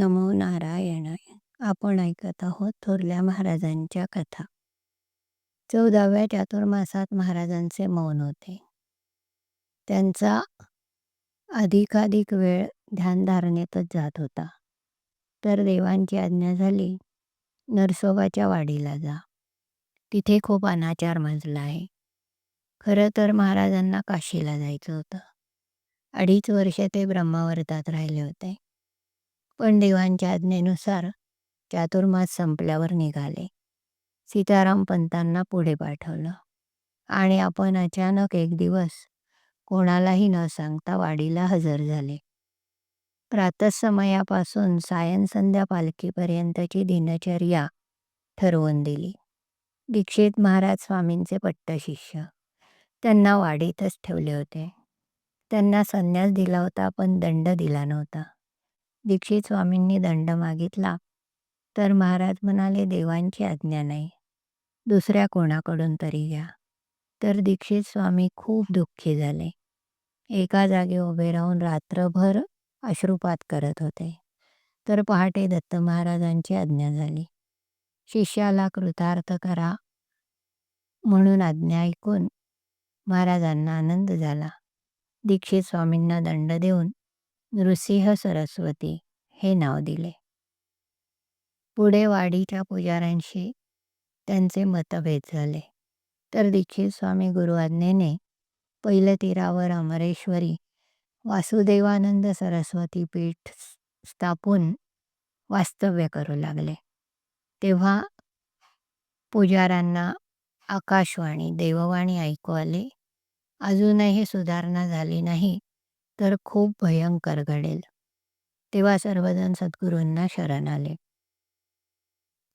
नमो नारायणाय आपण ऐकत आहोत थोरल्या महाराजांच्या कथा. चौदाव्या चातुर्मासात महाराजांचे मौन होते. त्यांचा अधिकाधिक वेळ ध्यानधारणेतच जात होता. तर देवांची आज्ञा झाली नरसोबाच्या वाडीला जा. तिथे खूप अनाचार माजला आहे. खरं तर महाराजांना काशीला जायचं होतं. अडीच वर्षे ते ब्रह्मावर्तात राहिले होते. पण देवांच्या आज्ञेनुसार चातुर्मास संपल्यावर निघाले. सीताराम पंतांना पुढे पाठवलं. आणि आपण अचानक एक दिवस कोणालाही न सांगता वाडीला हजर झाले. प्रातसमयापासून सायन संध्या पालखीपर्यंतची दिनचर्या ठरवून दिली. दीक्षित महाराज स्वामींचे पट्टशिष्य. त्यांना वाडीतच ठेवले होते. त्यांना संन्यास दिला होता पण दंड दिला नव्हता. दीक्षित स्वामींनी दंड मागितला. तर महाराज म्हणाले देवांची आज्ञा नाही. दुसऱ्या कोणाकडून तरी घ्या. तर दीक्षित स्वामी खूप दुःखी झाले. एका जागी उभे राहून रात्रभर अश्रुपात करत होते. तर पहाटे दत्त महाराजांची आज्ञा झाली. शिष्याला कृतार्थ करा म्हणून आज्ञा ऐकून महाराजांना आनंद झाला. दीक्षित स्वामींना दंड देऊन नृसिंह सरस्वती हे नाव दिले. पुढे वाडीच्या पुजाऱ्यांशी त्यांचे मतभेद झाले. तर दीक्षित स्वामी गुरुआज्ञेने पहिल्या तीरावर अमरेश्वरी वासुदेवानंद सरस्वती पीठ स्थापून वास्तव्य करू लागले. तेव्हा पुजाऱ्यांना आकाशवाणी देववाणी ऐकू आले. अजूनही सुधारणा झाली नाही. तर खूप भयंकर घडेल. तेव्हा सर्वजण सद्गुरूंना शरण आले.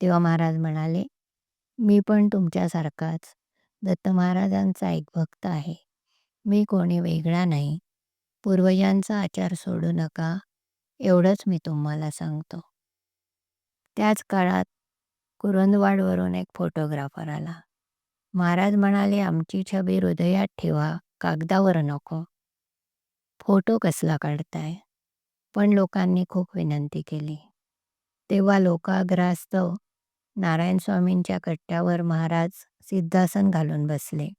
तेव्हा महाराज म्हणाले मी पण तुमच्यासारखाच दत्त महाराजांचा एक भक्त आहे. मी कोणी वेगळा नाही. पूर्वजांचा आचार सोडू नका. एवढंच मी तुम्हाला सांगतो. त्याच काळात कुरंदवाडवरून एक फोटोग्राफर आला. महाराज म्हणाले आमची छबी हृदयात ठेवा. कागदावर नको. फोटो कसला काढताय? पण लोकांनी खूप विनंती केली. तेव्हा लोकाग्रास्तव नारायण स्वामींच्या कट्ट्यावर महाराज सिद्धासन घालून बसले.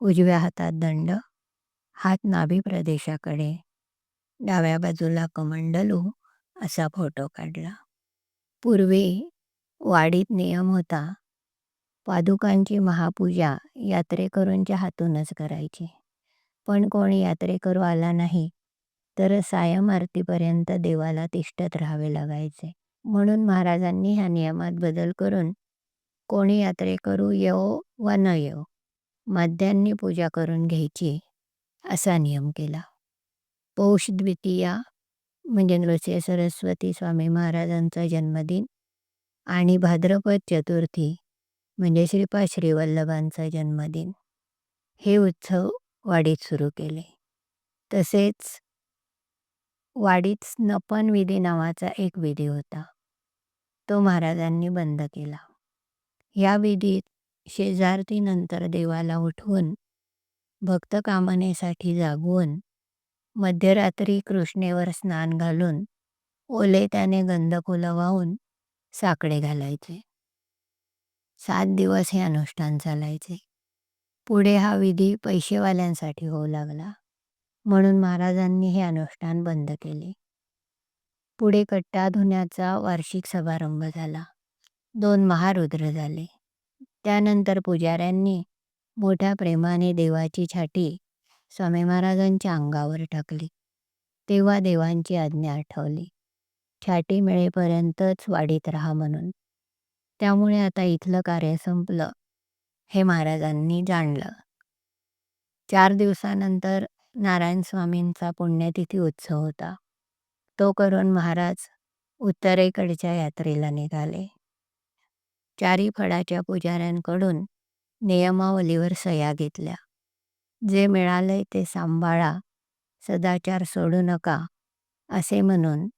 उजव्या हातात दंड हात नाभी प्रदेशाकडे. डाव्या बाजूला कमंडलू असा फोटो काढला. पूर्वी वाडीत नियम होता पादुकांची महापूजा यात्रेकरूंच्या हातूनच करायची. पण कोणी यात्रेकरू आला नाही तर सायम आरतीपर्यंत देवाला तिष्ठत राहावे लागायचे. म्हणून महाराजांनी ह्या नियमात बदल करून कोणी यात्रेकरू येवो वा न येवो माध्यांनी पूजा करून घ्यायची असा नियम केला. पौष द्वितीया म्हणजे नृसिंह सरस्वती स्वामी महाराजांचा जन्मदिन आणि भाद्रपद चतुर्थी म्हणजे श्रीपाद श्रीवल्लभांचा जन्मदिन. हे उत्सव वाडीत सुरू केले. तसेच वाडीत स्नपन विधी नावाचा एक विधी होता. तो महाराजांनी बंद केला. या विधीत शेजारतीनंतर देवाला उठवून भक्त कामनेसाठी जागवून मध्यरात्री कृष्णेवर स्नान घालून ओले त्याने गंधफुलं वाहून साकडे घालायचे. सात दिवस हे अनुष्ठान चालायचे. पुढे हा विधी पैसेवाल्यांसाठी होऊ लागला. म्हणून महाराजांनी हे अनुष्ठान बंद केले. पुढे कट्टा धुण्याचा वार्षिक समारंभ झाला. दोन महारुद्र झाले. त्यानंतर पुजाऱ्यांनी मोठ्या प्रेमाने देवाची छाटी स्वामी महाराजांच्या अंगावर टाकली तेव्हा देवांची आज्ञा आठवली. छाटी मिळेपर्यंतच वाढीत राहा म्हणून. त्यामुळे आता इथलं कार्य संपलं. हे महाराजांनी जाणलं. चार दिवसानंतर नारायण स्वामींचा पुण्यतिथी उत्सव होता. तो करून महाराज उत्तरेकडच्या यात्रेला निघाले. चारी फडाच्या पुजाऱ्यांकडून नियमावलीवर सह्या घेतल्या. जे मिळालंय ते सांभाळा सदाचार सोडू नका असे म्हणून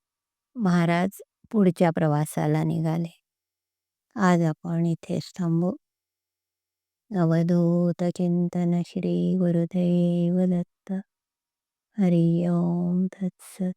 महाराज पुढच्या प्रवासाला निघाले. आज आपण इथेच थांबू. अवधूत श्री गुरुदेव दत्त हरि ओम तत्सत।